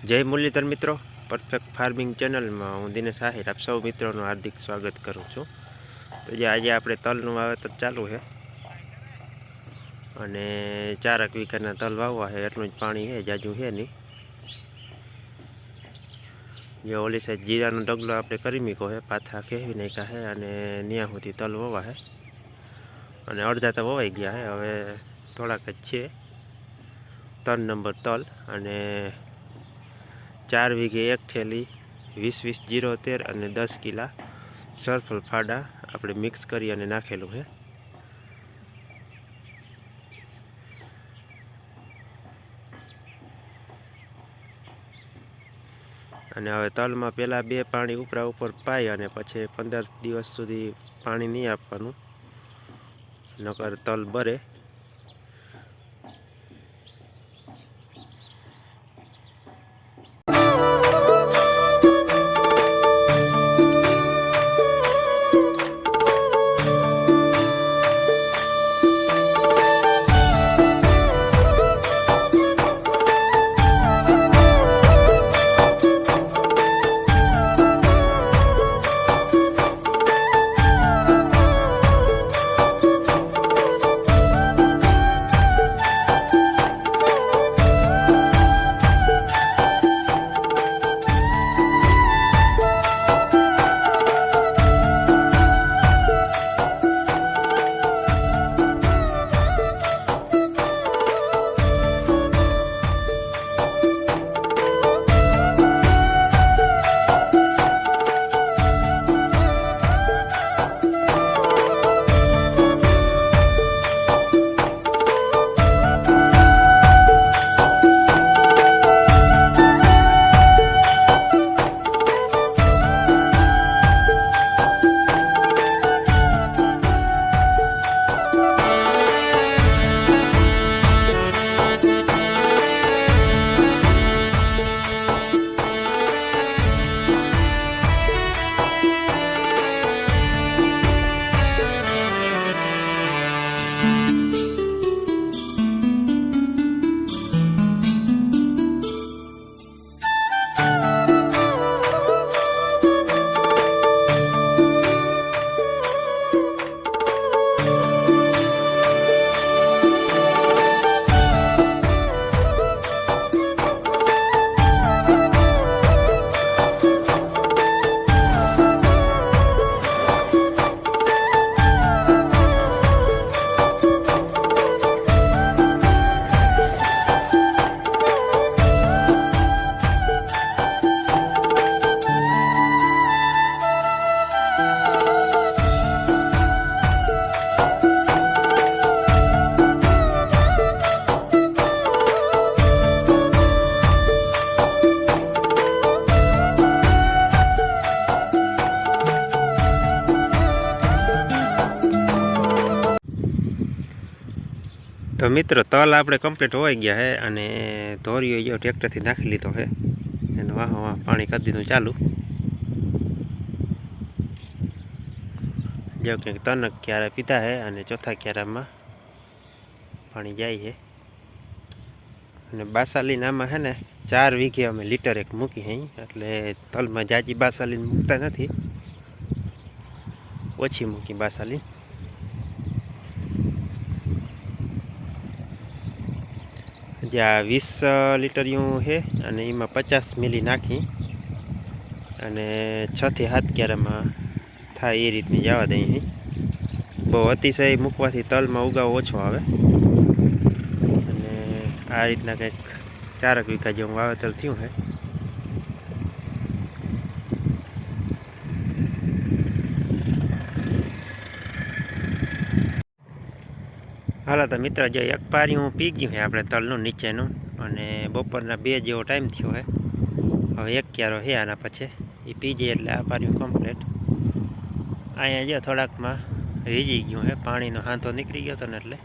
જય મુરલીધર મિત્રો perfect farming ચેનલમાં હું દિનેશ આહિર, આપ સૌ મિત્રોનું હાર્દિક સ્વાગત કરું છું. તો જે આજે આપણે તલનું વાવેતર ચાલુ છે અને ચારક વીઘાના તલ વાવવા છે, એટલું જ પાણી છે, જાજુ છે નહીં. જે ઓલી સાઈડ જીરાનો ડગલો આપણે કરી મૂકો છે, પાથા કહેવી નાખ્યા છે અને ત્યાં સુધી તલ વવા છે. અને અડધા તો વવાઈ ગયા છે, હવે થોડાક જ છે. ત્રણ નંબર તલ અને ચાર વીઘે એક થેલી, વીસ વીસ જીરો તેર અને દસ કિલા સરફળ ફાડા આપણે મિક્સ કરી અને નાખેલું છે. અને હવે તલમાં પહેલાં બે પાણી ઉપરા ઉપર પાઈ અને પછી પંદર દિવસ સુધી પાણી નહીં આપવાનું. નકર તલ બરે. તો મિત્રો, તલ આપણે કમ્પ્લીટ હોઈ ગયા છે અને ધોરીઓ એવો ટ્રેક્ટરથી નાખી લીધો છે અને વાહ વાહ, પાણી કરી દીધું ચાલુ. જો કંઈક તનક ક્યારે પીધા છે અને ચોથા ક્યારામાં પાણી જાય છે અને બાસાલીન આમાં છે ને ચાર વીઘે અમે લીટર એક મૂકી હઈ એટલે તલમાં જાજી બાસાલીન મૂકતા નથી. ઓછી મૂકી બાસાલીન જ્યાં વીસ લીટરિયું છે અને એમાં પચાસ મિલી નાખી. અને છથી સાત ક્યારામાં થાય એ રીતની જવા દઈએ બહુ અતિશય મૂકવાથી તલમાં ઉગાવ ઓછો આવે. અને આ રીતના કંઈક ચારક વીઘા જેવું વાવેતર થયું છે. હાલો તો મિત્ર, જો એક પારિયું પી ગયું છે આપણે તલનું નીચેનું, અને બપોરના બે જેવો ટાઈમ થયો છે હવે એક ક્યારો છે આના પછી. એ પી જઈએ એટલે આ પારિયું કમ્પ્લીટ અહીંયા જો થોડાકમાં રીજી ગયું છે પાણીનો હાંધો નીકળી ગયો હતો ને એટલે.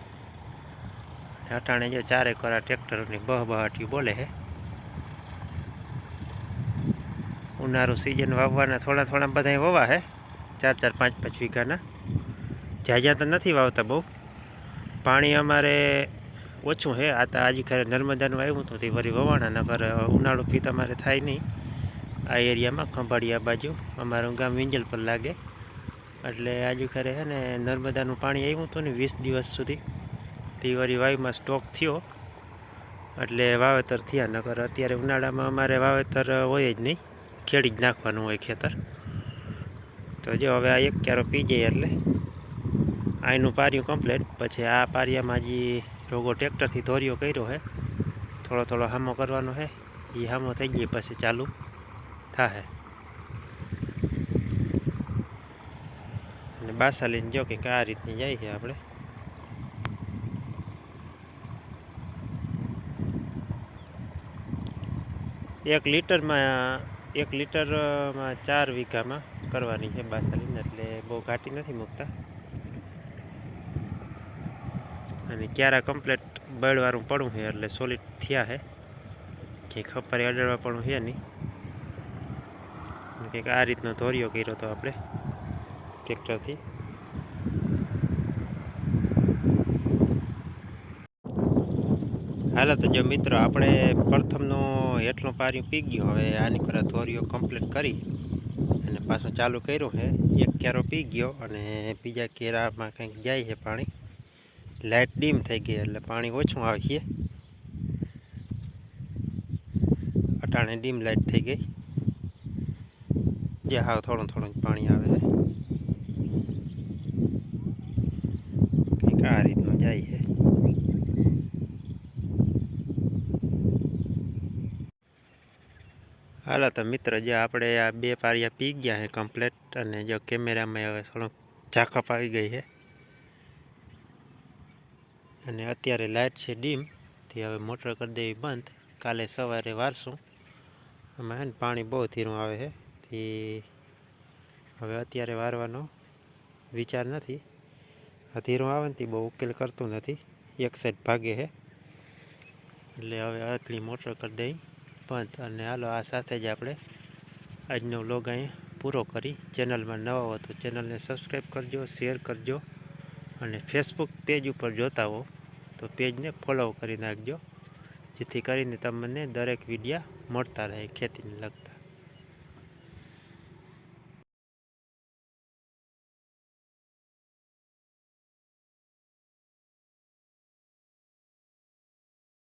અટાણે જો ચારે કોરા ટ્રેક્ટરોની બહ બહાટ્યું બોલે છે ઉનાળું સિઝન વાવવાના થોડા થોડા બધા વવા છે ચાર ચાર પાંચ પાંચ વીઘાના. જ્યાં જ્યાં તો નથી વાવતા બહુ. પાણી અમારે ઓછું છે. આ તો આજે ખરે નર્મદાનું આવ્યું હતું તે વવાણા નગર ઉનાળો પી તમારે થાય નહીં. આ એરિયામાં ખંભાળિયા બાજુ અમારું ગામ વિંજલ પર લાગે. એટલે આજુ ખરે છે ને નર્મદાનું પાણી આવ્યું હતું ને વીસ દિવસ સુધી. તે વળી વાયુમાં સ્ટોક થયો. એટલે વાવેતર થયા, નકર અત્યારે ઉનાળામાં અમારે વાવેતર હોય જ નહીં. ખેડી જ નાખવાનું હોય ખેતર. તો જો હવે આ એક ક્યારો પી જાય એટલે. આનું પાર્યું કમ્પ્લેટ પછી આ પારિયામાં જે રોગો ટ્રેક્ટરથી ધોરીઓ કર્યો છે થોડો થોડો હામો કરવાનો છે એ હામો થઈ ગઈ, પછી ચાલુ થાશે અને બાસા લઈને જો કે આ રીતની જાય છે આપણે. એક લીટરમાં એક લીટરમાં ચાર વીઘામાં કરવાની છે બાસાલીને એટલે બહુ ઘાટી નથી મૂકતા. અને ક્યારે કમ્પ્લેટ બળવાળું પડવું છે એટલે સોલિડ થયા છે. કે ખપર અડડવા પણ છે નહીં. કંઈક આ રીતનો ધોરિયો કર્યો હતો આપણે ટ્રેક્ટરથી. હાલો, તો જો મિત્રો, આપણે પ્રથમનો હેઠલો પાર્યું પી ગયો. હવે આની પર ધોરિયો કમ્પ્લીટ કરી અને પાછું ચાલુ કર્યું છે. એક કેરો પી ગયો અને બીજા કેરામાં કંઈક જાય છે પાણી. લાઇટ ડીમ થઈ ગઈ એટલે પાણી ઓછું આવે છે. અટાણે ડીમ લાઇટ થઈ ગઈ. જે હાવ થોડું થોડું પાણી આવે છે. આ રીતનું જાય છે. હાલો તો મિત્ર, જે આપણે આ બે પારિયા પી ગયા છે કમ્પ્લેટ અને જો કેમેરામાં હવે થોડુંક ઝાકપ આવી ગઈ છે. અને અત્યારે લાઇટ છે ડીમ, તે હવે મોટર કરી દેવી બંધ. કાલે સવારે વારશું આમાં ને પાણી બહુ ધીરું આવે છે. તે હવે અત્યારે વારવાનો વિચાર નથી. ધીરું આવે ને તે બહુ ઉકેલ કરતું નથી. એક સાઈડ ભાગે છે. એટલે હવે આટલી મોટર કરી દઈ બંધ. અને હાલો આ સાથે જ આપણે આજનો વ્લોગ અહીંયા પૂરો કરી. ચેનલમાં નવા હો તો ચેનલને સબસ્ક્રાઈબ કરજો શેર કરજો. અને ફેસબુક પેજ ઉપર જોતા હો. તો પેજને ફોલો કરી નાખજો. જેથી કરીને તમને દરેક વિડીયા મળતા રહે ખેતીને લગતા.